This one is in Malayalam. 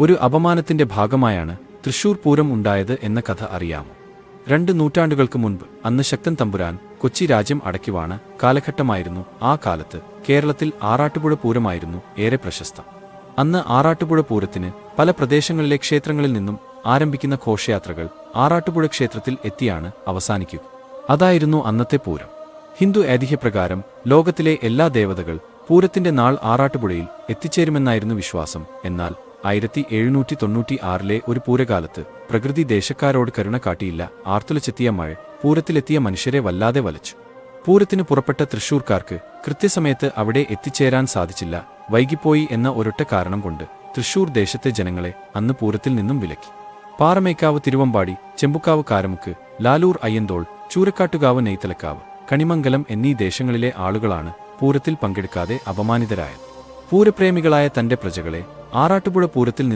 ഒരു അപമാനത്തിന്റെ ഭാഗമായാണ് തൃശൂർ പൂരം ഉണ്ടായത് എന്ന കഥ അറിയാമോ? രണ്ട് നൂറ്റാണ്ടുകൾക്ക് മുൻപ് അന്ന് ശക്തൻ തമ്പുരാൻ കൊച്ചി രാജ്യം അടയ്ക്കുവാണ് കാലഘട്ടമായിരുന്നു ആ കാലത്ത് കേരളത്തിൽ ആറാട്ടുപുഴ പൂരമായിരുന്നു ഏറെ പ്രശസ്തം. അന്ന് ആറാട്ടുപുഴ പൂരത്തിന് പല പ്രദേശങ്ങളിലെ ക്ഷേത്രങ്ങളിൽ നിന്നും ആരംഭിക്കുന്ന ഘോഷയാത്രകൾ ആറാട്ടുപുഴ ക്ഷേത്രത്തിൽ എത്തിയാണ് അവസാനിക്കുക. അതായിരുന്നു അന്നത്തെ പൂരം. ഹിന്ദു ഐതിഹ്യപ്രകാരം ലോകത്തിലെ എല്ലാ ദേവതകൾ പൂരത്തിന്റെ നാൾ ആറാട്ടുപുഴയിൽ എത്തിച്ചേരുമെന്നായിരുന്നു വിശ്വാസം. എന്നാൽ ആയിരത്തി എഴുന്നൂറ്റി തൊണ്ണൂറ്റി ആറിലെ ഒരു പൂരകാലത്ത് പ്രകൃതി ദേശക്കാരോട് കരുണ കാട്ടിയില്ല. ആർത്തുലച്ചെത്തിയ മഴ പൂരത്തിലെത്തിയ മനുഷ്യരെ വല്ലാതെ വലച്ചു. പൂരത്തിന് പുറപ്പെട്ട തൃശൂർക്കാർക്ക് കൃത്യസമയത്ത് അവിടെ എത്തിച്ചേരാൻ സാധിച്ചില്ല. വൈകിപ്പോയി എന്ന ഒരൊറ്റ കാരണം കൊണ്ട് തൃശൂർ ദേശത്തെ ജനങ്ങളെ അന്ന് പൂരത്തിൽ നിന്നും വിലക്കി. പാറമേക്കാവ് തിരുവമ്പാടി ചെമ്പുക്കാവ് കാരമുക്ക് ലാലൂർ അയ്യന്തോൾ ചൂരക്കാട്ടുകാവ് നെയ്ത്തലക്കാവ് കണിമംഗലം എന്നീ ദേശങ്ങളിലെ ആളുകളാണ് പൂരത്തിൽ പങ്കെടുക്കാതെ അപമാനിതരായത്. പൂരപ്രേമികളായ തന്റെ പ്രജകളെ ആറാട്ടുപുഴ പൂരത്തിൽ